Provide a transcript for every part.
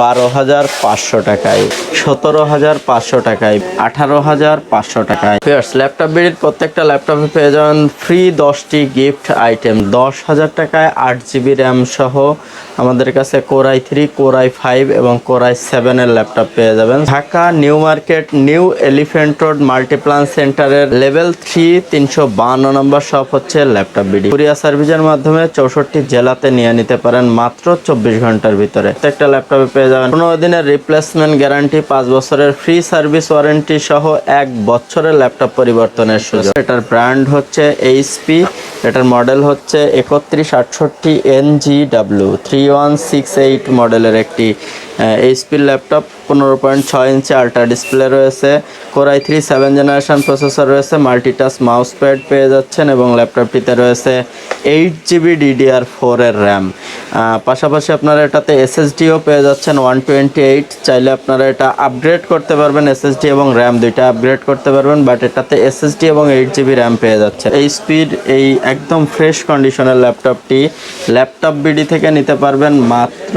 বারো হাজার পাঁচশো টাকায়, সতেরো হাজার পাঁচশো টাকায়, আঠারো হাজার পাঁচশো টাকায়। ল্যাপটপ বিডির প্রত্যেকটা ল্যাপটপে পেয়ে যাবেন ফ্রি দশটি গিফট আইটেম দশ হাজার টাকায় আট জিবি র্যাম সহ আমাদের কাছে core i three core i five এবং কোরাই সেভেনের ল্যাপটপ পেয়ে যাবেন। Dhaka new market new elephant road Multiplan সেন্টারের লেভেল থ্রি তিনশো বান্ন নম্বর শপ হচ্ছে ল্যাপটপ বিডি। কুরিয়ার সার্ভিসের মাধ্যমে চৌষট্টি জেলাতে নিয়ে নিতে পারেন মাত্র চব্বিশ ঘণ্টার ভিতরে। প্রত্যেকটা ল্যাপটপে পেয়ে যাবেন। পনেরো দিনের রিপ্লেসমেন্ট গ্যারান্টি পাঁচ বছরের ফ্রি সার্ভিস ওয়ারেন্টি সহ এক বছরের ল্যাপটপ পরিবর্তনের সুযোগ। এটার ব্র্যান্ড হচ্ছে এইচপি এটার মডেল হচ্ছে একত্রিশ আটষট্টি N G W three one six eight মডেলের একটি এইচপির ল্যাপটপ পনেরো পয়েন্ট ছয় ইঞ্চি আল্ট্রা ডিসপ্লে রয়েছে core i three seven generation processor multitouch mouse mouse pad পেয়ে যাচ্ছেন এবং ল্যাপটপটিতে রয়েছে এইট জিবি ডিডিআর ফোরের র্যাম পাশাপাশি আপনারা এটাতে এসএসডিও পেয়ে যাচ্ছেন। ওয়ান টোয়েন্টি এইট, চাইলে আপনারা এটা আপগ্রেড করতে পারবেন এসএসডি এবং র্যাম দুইটা আপগ্রেড করতে পারবেন বাট এটাতে এসএসডি এবং এইট জিবি র্যাম পেয়ে যাচ্ছে এই স্পিড এই একদম ফ্রেশ কন্ডিশনের ল্যাপটপটি ল্যাপটপ বিডি থেকে নিতে পারবেন মাত্র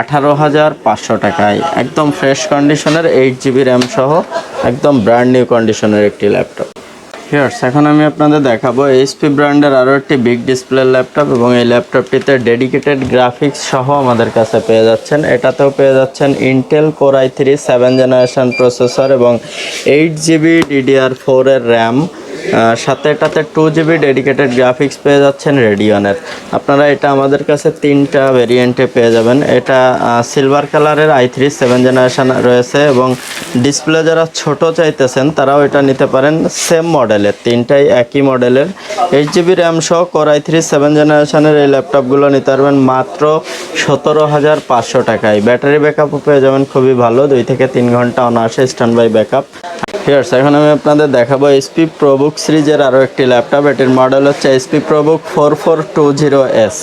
আঠারো হাজার পাঁচশো টাকায়। একদম ফ্রেশ কন্ডিশনের এইট জিবি র্যাম সহ, একদম ব্র্যান্ড নিউ কন্ডিশনের একটি ল্যাপটপ হিয়ার্স এখন আমি আপনাদের দেখাবো এইচপি ব্র্যান্ডের আরও একটি বিগ ডিসপ্লে ল্যাপটপ এবং এই ল্যাপটপটিতে ডেডিকেটেড গ্রাফিক্স সহ আমাদের কাছে পেয়ে যাচ্ছেন। এটাতেও পেয়ে যাচ্ছেন Intel core I three seven generation processor এবং এইট জিবি ডিডিআর ফোরের র্যাম সাথে এটাতে টু জিবি ডেডিকেটেড গ্রাফিক্স পেয়ে যাচ্ছেন রেডিয়নের আপনারা এটা আমাদের কাছে তিনটা ভেরিয়েন্টে পেয়ে যাবেন। এটা সিলভার কালারের আই থ্রি সেভেন জেনারেশান রয়েছে এবং ডিসপ্লে যারা ছোট চাইতেছেন, তারাও এটা নিতে পারেন সেম মডেলের তিনটাই একই মডেলের এইট জিবি র্যাম সহ কোর আই থ্রি সেভেন জেনারেশানের এই ল্যাপটপগুলো নিতে পারবেন মাত্র সতেরো হাজার পাঁচশো টাকায়। ব্যাটারি ব্যাকআপও পেয়ে যাবেন, খুবই ভালো। দুই থেকে তিন ঘণ্টা অনায়াসে স্ট্যান্ড বাই ব্যাকআপ হিয়ার্স এখন আমি আপনাদের দেখাবো এসপি প্রোবুক সিরিজের আরও একটি ল্যাপটপ। এটির মডেল হচ্ছে SP ProBook four four two zero S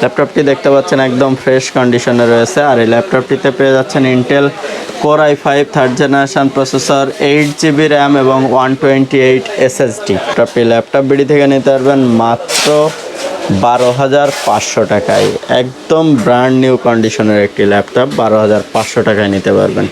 ল্যাপটপটি দেখতে পাচ্ছেন একদম ফ্রেশ কন্ডিশনে রয়েছে। আর এই ল্যাপটপটিতে পেয়ে যাচ্ছেন Intel core I five third generation processor eight GB RAM এবং ওয়ান টোয়েন্টি এইট এসএসডি ল্যাপটপটি ল্যাপটপ বিডি থেকে নিতে পারবেন মাত্র বারো হাজার পাঁচশো টাকায়। একদম ব্র্যান্ড নিউ কন্ডিশনের একটি ল্যাপটপ, বারো হাজার পাঁচশো টাকায় নিতে পারবেন।